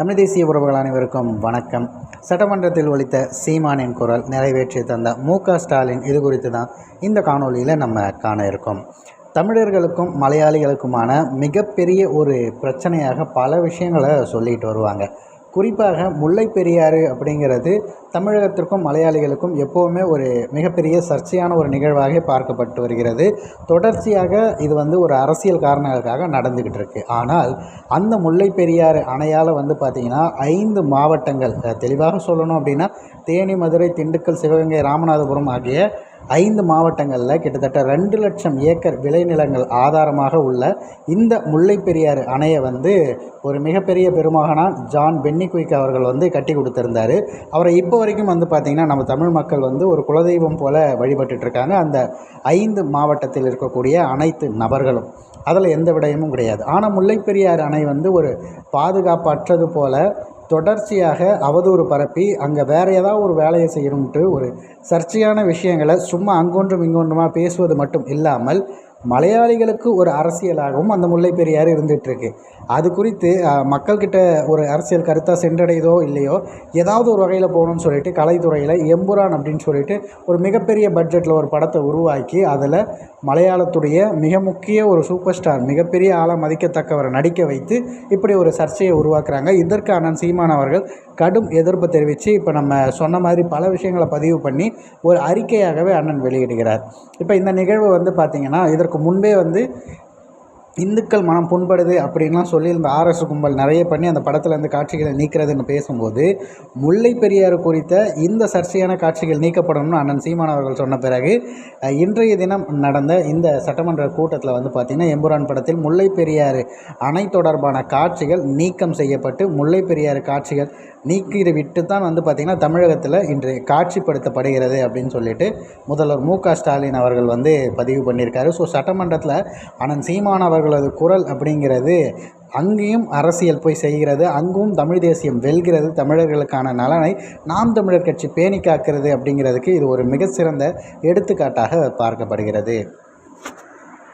தமிழ் தேசிய உறவுகள் அனைவருக்கும் வணக்கம். சட்டமன்றத்தில் ஒழித்த சீமானின் குரல் நிறைவேற்றி தந்த மு ஸ்டாலின் இது குறித்து தான் இந்த காணொளியில் நம்ம காண இருக்கோம். தமிழர்களுக்கும் மலையாளிகளுக்குமான மிகப்பெரிய ஒரு பிரச்சனையாக பல விஷயங்களை சொல்லிட்டு வருவாங்க. குறிப்பாக முல்லை பெரியாறு அப்படிங்கிறது தமிழகத்திற்கும் மலையாளிகளுக்கும் எப்போவுமே ஒரு மிகப்பெரிய சர்ச்சையான ஒரு நிகழ்வாக பார்க்கப்பட்டு வருகிறது. தொடர்ச்சியாக இது வந்து ஒரு அரசியல் காரணங்களுக்காக நடந்துக்கிட்டு இருக்குது ஆனால் அந்த முல்லை பெரியாறு அணையால் வந்து பார்த்திங்கன்னா ஐந்து மாவட்டங்கள் தெளிவாக சொல்லணும் அப்படின்னா தேனி மதுரை திண்டுக்கல் சிவகங்கை ராமநாதபுரம் ஆகிய ஐந்து மாவட்டங்களில் கிட்டத்தட்ட ரெண்டு லட்சம் ஏக்கர் விளைநிலங்கள் ஆதாரமாக உள்ள இந்த முல்லை பெரியாறு அணையை வந்து ஒரு மிகப்பெரிய பெருமகனான் ஜான் பென்னி குயிக் அவர்கள் வந்து கட்டி கொடுத்துருந்தாரு. அவரை இப்போ வரைக்கும் வந்து பார்த்திங்கன்னா நம்ம தமிழ் மக்கள் வந்து ஒரு குலதெய்வம் போல் வழிபட்டுட்ருக்காங்க அந்த ஐந்து மாவட்டத்தில் இருக்கக்கூடிய அனைத்து நபர்களும். அதில் எந்த விடயமும் கிடையாது. ஆனால் முல்லைப்பெரியார் அணை வந்து ஒரு பாதுகாப்பற்றது போல் தொடர்ச்சியாக அவதூறு பரப்பி அங்கே வேறு ஏதாவது ஒரு வேலையை செய்யணும்ட்டு ஒரு சர்ச்சையான விஷயங்களை சும்மா அங்கொன்றும் இங்கொன்றுமா பேசுவது மட்டும் இல்லாமல் மலையாளிகளுக்கு ஒரு அரசியலாகவும் அந்த முல்லை பெரியார் இருந்துகிட்ருக்கு. அது குறித்து மக்கள்கிட்ட ஒரு அரசியல் கருத்தாக சென்றடையுதோ இல்லையோ ஏதாவது ஒரு வகையில் போகணும்னு சொல்லிட்டு கலைத்துறையில் எம்புரான் அப்படின்னு சொல்லிட்டு ஒரு மிகப்பெரிய பட்ஜெட்டில் ஒரு படத்தை உருவாக்கி அதில் மலையாளத்துடைய மிக முக்கிய ஒரு சூப்பர் ஸ்டார் மிகப்பெரிய ஆளாக மதிக்கத்தக்கவரை நடிக்க வைத்து இப்படி ஒரு சர்ச்சையை உருவாக்குறாங்க. இதற்கு அண்ணன் சீமான் அவர்கள் கடும் எதிர்ப்பு தெரிவித்து இப்போ நம்ம சொன்ன மாதிரி பல விஷயங்களை பதிவு பண்ணி ஒரு அறிக்கையாகவே அண்ணன் வெளியிடுகிறார். இப்போ இந்த நிகழ்வு வந்து பார்த்திங்கன்னா இதற்கு முன்பே வந்து இந்துக்கள் மனம் புண்படுது அப்படின்லாம் சொல்லி இந்த ஆர்எஸ் கும்பல் நிறைய பண்ணி அந்த படத்தில் இருந்து காட்சிகளை நீக்கிறதுன்னு பேசும்போது முல்லை பெரியார் குறித்த இந்த சர்ச்சையான காட்சிகள் நீக்கப்படணும்னு அண்ணன் சீமான் அவர்கள் சொன்ன பிறகு இன்றைய தினம் நடந்த இந்த சட்டமன்ற கூட்டத்தில் வந்து பார்த்திங்கன்னா எம்புரான் படத்தில் முல்லை பெரியாறு அணை தொடர்பான காட்சிகள் நீக்கம் செய்யப்பட்டு முல்லை பெரியார் காட்சிகள் நீக்கிடு விட்டு தான் வந்து பார்த்திங்கன்னா தமிழகத்தில் இன்று காட்சிப்படுத்தப்படுகிறது அப்படின்னு சொல்லிட்டு முதல்வர் மு க ஸ்டாலின் அவர்கள் வந்து பதிவு பண்ணியிருக்காரு. ஸோ சட்டமன்றத்தில் அண்ணன் சீமான் அவர்களது குரல் அப்படிங்கிறது அங்கேயும் அரசியல் போய் செய்கிறது அங்கும் தமிழ் தேசியம் வெல்கிறது தமிழர்களுக்கான நலனை நாம் தமிழர் கட்சி பேணி காக்கிறது அப்படிங்கிறதுக்கு இது ஒரு மிக சிறந்த எடுத்துக்காட்டாக பார்க்கப்படுகிறது.